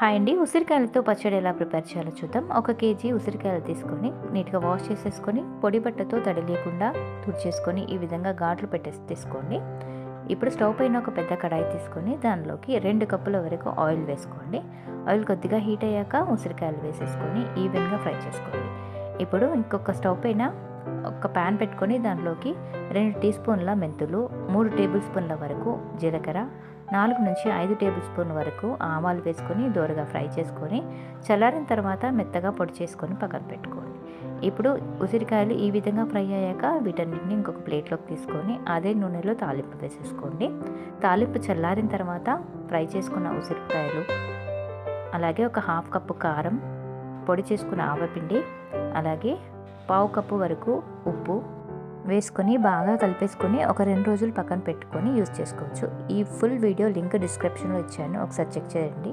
Hi అండి. ఉసిరికాయలతో పచ్చడి ఎలా ప్రిపేర్ చేయాలో చూద్దాం. ఒక కేజీ ఉసిరికాయలు తీసుకొని నీట్గా వాష్ చేసేసుకొని పొడి బట్టతో తడి లేకుండా తుడిచేసుకొని ఈ విధంగా ఘాట్లు పెట్టేసి తీసుకోండి. ఇప్పుడు స్టవ్ పైన ఒక పెద్ద కడాయి తీసుకొని దానిలోకి రెండు కప్పుల వరకు ఆయిల్ వేసుకోండి. ఆయిల్ కొద్దిగా హీట్ అయ్యాక ఉసిరికాయలు వేసేసుకొని ఈవెన్గా ఫ్రై చేసుకోండి. ఇప్పుడు ఇంకొక స్టవ్ పైన ఒక ప్యాన్ పెట్టుకొని దానిలోకి రెండు టీ స్పూన్ల మెంతులు మూడు టేబుల్ స్పూన్ల వరకు జీలకర్ర నాలుగు నుంచి ఐదు టేబుల్ స్పూన్ వరకు ఆవాలు వేసుకొని దోరగా ఫ్రై చేసుకొని చల్లారిన తర్వాత మెత్తగా పొడి చేసుకొని పక్కన పెట్టుకోండి. ఇప్పుడు ఉసిరికాయలు ఈ విధంగా ఫ్రై అయ్యాక వీటన్నిటిని ఇంకొక ప్లేట్లోకి తీసుకొని అదే నూనెలో తాలింపు వేసేసుకోండి. తాలింపు చల్లారిన తర్వాత ఫ్రై చేసుకున్న ఉసిరికాయలు అలాగే ఒక హాఫ్ కప్పు కారం పొడి చేసుకున్న ఆవపిండి అలాగే పావు కప్పు వరకు ఉప్పు వేసుకొని బాగా కలిపేసుకొని ఒక రెండు రోజులు పక్కన పెట్టుకొని యూజ్ చేసుకోవచ్చు. ఈ ఫుల్ వీడియో లింక్ డిస్క్రిప్షన్లో ఇచ్చాను. ఒకసారి చెక్ చేయండి.